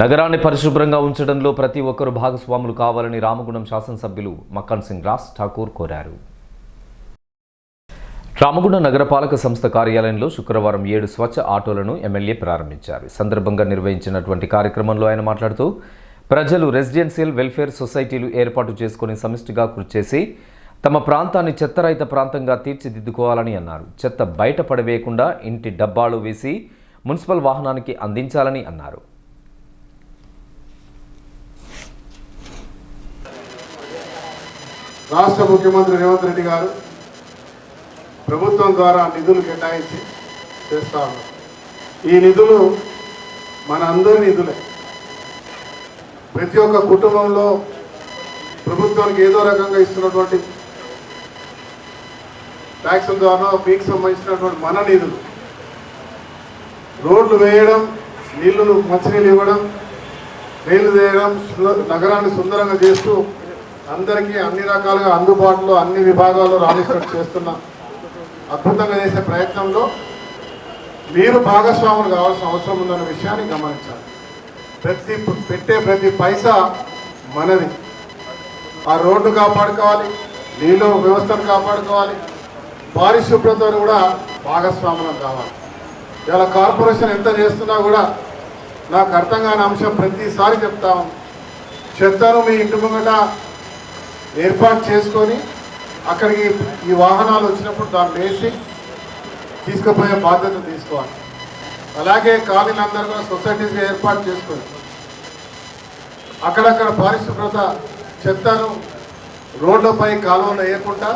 నగరాన్ని పరిశుభ్రంగా ఉంచడంలో ప్రతి ఒక్కరు భాగస్వాములు కావాలని రామగుణం శాసనసభ్యులు మక్కన్ సింగ్ రాజ్ ఠాకూర్ కోరారు. రామగుండ నగరపాలక సంస్థ కార్యాలయంలో శుక్రవారం ఏడు స్వచ్ఛ ఆటోలను ఎమ్మెల్యే ప్రారంభించారు. సందర్భంగా నిర్వహించినటువంటి కార్యక్రమంలో ఆయన మాట్లాడుతూ ప్రజలు రెసిడెన్షియల్ వెల్ఫేర్ సొసైటీలు ఏర్పాటు చేసుకుని సమిష్టిగా కృషి చేసి తమ ప్రాంతాన్ని చెత్తరహిత ప్రాంతంగా తీర్చిదిద్దుకోవాలని అన్నారు. చెత్త బయట పడవేయకుండా ఇంటి డబ్బాలు వేసి మున్సిపల్ వాహనానికి అందించాలని అన్నారు. రాష్ట్ర ముఖ్యమంత్రి రేవంత్ రెడ్డి గారు ప్రభుత్వం ద్వారా నిధులు కేటాయించి చేస్తా ఈ నిధులు మన అందరి నిధులే. ప్రతి ఒక్క కుటుంబంలో ప్రభుత్వానికి ఏదో రకంగా ఇస్తున్నటువంటి ట్యాక్సుల ద్వారా మీకు సంబంధించినటువంటి మన నిధులు. రోడ్లు వేయడం నీళ్ళు మంచినీళ్ళు ఇవ్వడం రైలు వేయడం నగరాన్ని సుందరంగా చేస్తూ అందరికీ అన్ని రకాలుగా అందుబాటులో అన్ని విభాగాల్లో రాణిస్తున్నట్టు చేస్తున్న అద్భుతంగా చేసే ప్రయత్నంలో మీరు భాగస్వాములు కావాల్సిన అవసరం ఉందన్న విషయాన్ని గమనించాలి. ప్రతి పెట్టే ప్రతి పైసా మనది. ఆ రోడ్డు కాపాడుకోవాలి నీళ్ళు వ్యవస్థను కాపాడుకోవాలి పారిశుభ్రతను కూడా భాగస్వాములం కావాలి. ఇలా కార్పొరేషన్ ఎంత చేస్తున్నా కూడా నాకు అర్థం కాని అంశం ప్రతిసారి చెప్తాం చెత్తను మీ ఇంటి ముంగట ఏర్పాటు చేసుకొని అక్కడికి ఈ వాహనాలు వచ్చినప్పుడు దాన్ని వేసి తీసుకుపోయే బాధ్యత తీసుకోవాలి. అలాగే కాలనీలందరూ కూడా సొసైటీస్గా ఏర్పాటు చేసుకొని అక్కడక్కడ పారిశుభ్రత చెత్తను రోడ్లపై కాలువలో వేయకుండా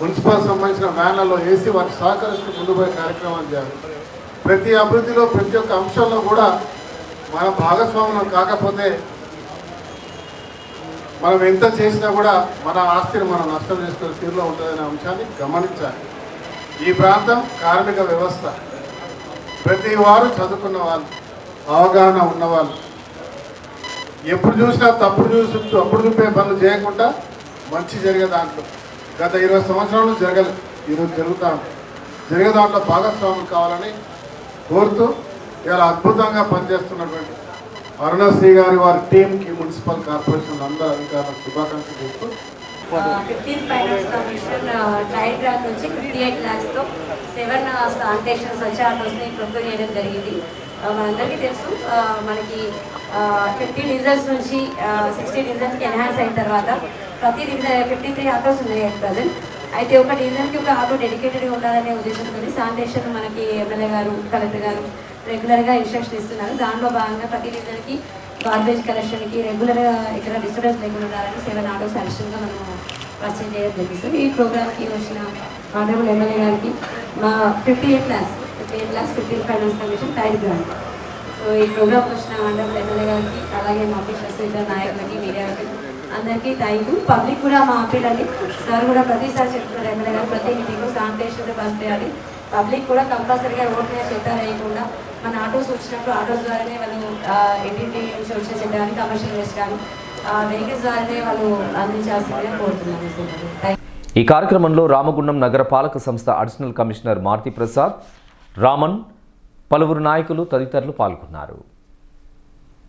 మున్సిపల్ సంబంధించిన వ్యాన్లలో వేసి వారికి సహకరిస్తూ ముందుపోయే కార్యక్రమాలు చేయాలి. ప్రతి అభివృద్ధిలో ప్రతి ఒక్క అంశంలో కూడా మన భాగస్వాములం కాకపోతే మనం ఎంత చేసినా కూడా మన ఆస్తిని మనం నష్టం చేసుకునే తీరులో ఉంటుందనే అంశాన్ని గమనించాలి. ఈ ప్రాంతం కార్మిక వ్యవస్థ. ప్రతి వారు చదువుకున్న వాళ్ళు అవగాహన ఉన్నవాళ్ళు ఎప్పుడు చూసినా తప్పుడు చూసి అప్పుడు చూపే పనులు చేయకుండా మంచి జరిగే దాంట్లో. గత ఇరవై సంవత్సరాలు జరగలేదు ఈరోజు జరుగుతా ఉంది. జరిగే దాంట్లో భాగస్వాములు కావాలని కోరుతూ ఇలా అద్భుతంగా పనిచేస్తున్నటువంటి అరుణశ్రీ గారి వారి టీంకి మున్సిపల్ కార్పొరేషన్ అందరూ అధికారులకు శుభాకాంక్షలు చెప్తూ fifteen finance commission trial grant నుంచి ఫిఫ్టీ ఎయిట్ ల్యాక్స్తో సెవెన్ శానిటేషన్ స్వచ్ఛ ఆటోస్ని ప్రొక్యూర్ చేయడం జరిగింది. మనందరికీ తెలుసు మనకి ఫిఫ్టీ డీజల్స్ నుంచి సిక్స్టీ డీజల్స్కి ఎన్హాన్స్ అయిన తర్వాత ప్రతి డీజల్ ఫిఫ్టీ త్రీ ఆటోస్ ఉన్నాయి అట్ ప్రజెంట్. అయితే ఒకటి ఏంటంటే ఒక ఆటో డెడికేటెడ్గా ఉండాలనే ఉద్దేశంతో శానిటేషన్ మనకి ఎమ్మెల్యే గారు కలెక్టర్ గారు రెగ్యులర్గా ఇన్స్ట్రక్షన్ ఇస్తున్నారు. దాంట్లో భాగంగా ప్రతి డీజల్కి గార్బేజ్ కలెక్షన్కి రెగ్యులర్గా ఇక్కడ డిస్టర్బెన్స్ లేకుండా ఉండాలని సెవెన్ ఆటోస్ అడిషనల్గా మనం పర్చేజ్ చేయడం జరిగింది ఈ ప్రోగ్రామ్కి వచ్చిన ఆనరబుల్ ఎమ్మెల్యే గారికి మా fifty eight class fifty eight class fifteen finance commission tied grant so ఈ ప్రోగ్రామ్కి వచ్చిన ఆనరబుల్ ఎమ్మెల్యే గారికి అలాగే మా ఆఫీసర్స్ ఇతర నాయకులకి మీడియాకి అందరికీ థ్యాంక్ యూ పబ్లిక్ కూడా మా అప్పీల్ సార్ కూడా ప్రతిసారి చెప్తున్నారు ఎమ్మెల్యే గారు ప్రతి మీటింగ్ శానిటేషన్ బస్ చేయాలి పబ్లిక్ కూడా కంపల్సరీగా రోడ్ మీద చెత్త వేయకుండా మన ఆటోస్ వచ్చినప్పుడు ఆటోస్ ద్వారానే వాళ్ళు ఆ, ఇంటింటి నుంచి వచ్చే చెత్త కానీ కమర్షియల్ వేస్ట్ కానీ వెహికల్స్ ద్వారానే వాళ్ళు అందించాల్సిందిగా కోరుతున్నాను థ్యాంక్ ఈ కార్యక్రమంలో రామగుండం నగరపాలక సంస్థ అడిషనల్ కమిషనర్ మారుతి ప్రసాద్ రామన్ పలువురు నాయకులు తదితరులు పాల్గొన్నారు.